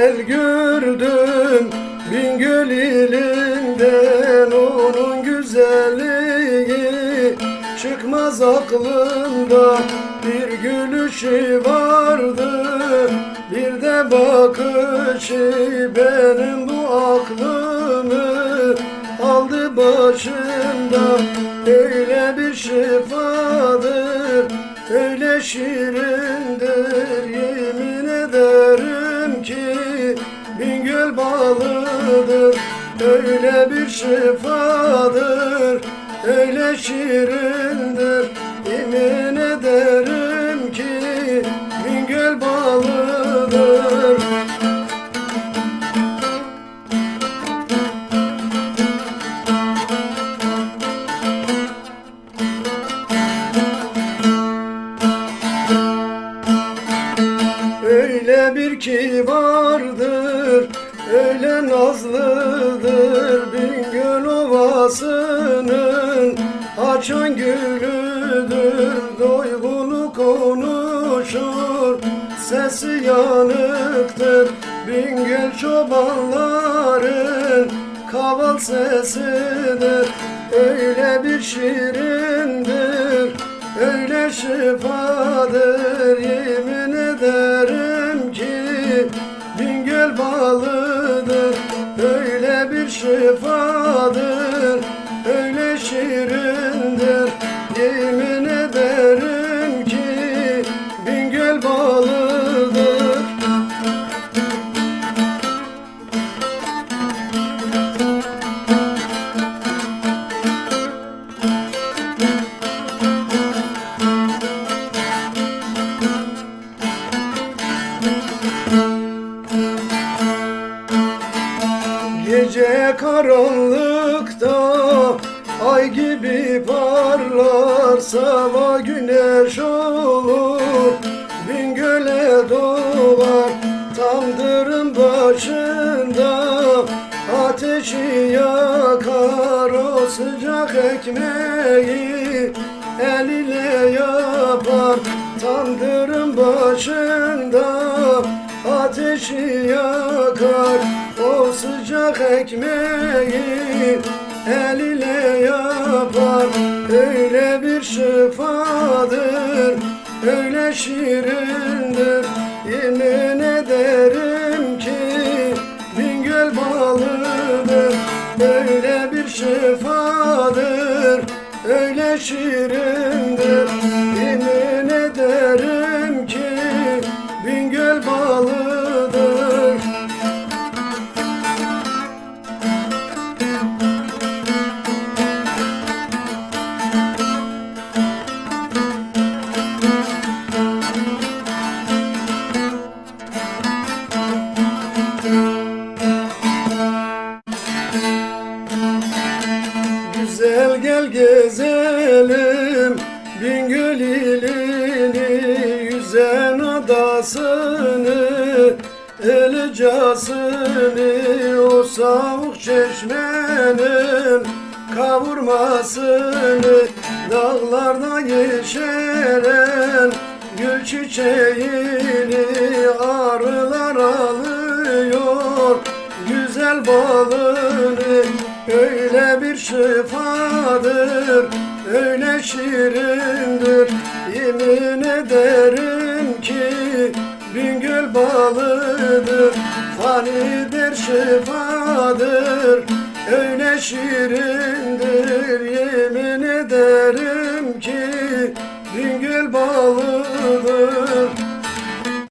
güzel gördüm Bingöl ilinden onun güzelliği. Çıkmaz aklımda bir gülüşü vardı Bir de bakışı benim bu aklımı Aldı başımda. Öyle bir şifadır Öyle şirindir Bingöl balıdır öyle bir şifadır. Öyle şirindir Ovası'nın açan gülüdür Doygulu konuşur, sesi yanıktır Bingöl çobanların kaval sesidir. Öyle bir şirindir, öyle şifadır. Yemin ederim ki Bingöl balıdır. Öyle bir Öyle şirindir Yemin ederim ki Bingöl balıdır Gece karanlıkta ay gibi parlar Sabah güneş olur. Bingöl'e doğar Tandırın başında Ateşi yakar o sıcak ekmeği. El ile yapar Tandırın başında Ateşi yakar o sıcak ekmeği El ile yapar. Öyle bir şifadır Öyle şirindir. Yemin ederim ki Bingöl balıdır Öyle bir şifadır Öyle şirindir. Yemin ederim ki Bingöl balıdır Bingöl ilini Yüzen adasını Elicasını O soğuk çeşmenin Kavurmasını Dağlarda yeşeren Gül çiçeğini Arılar alıyor. Güzel balını Öyle bir şifadır Öyle şirindir Yemin ederim ki Bingöl balıdır Fanidir şifadır. Öyle şirindir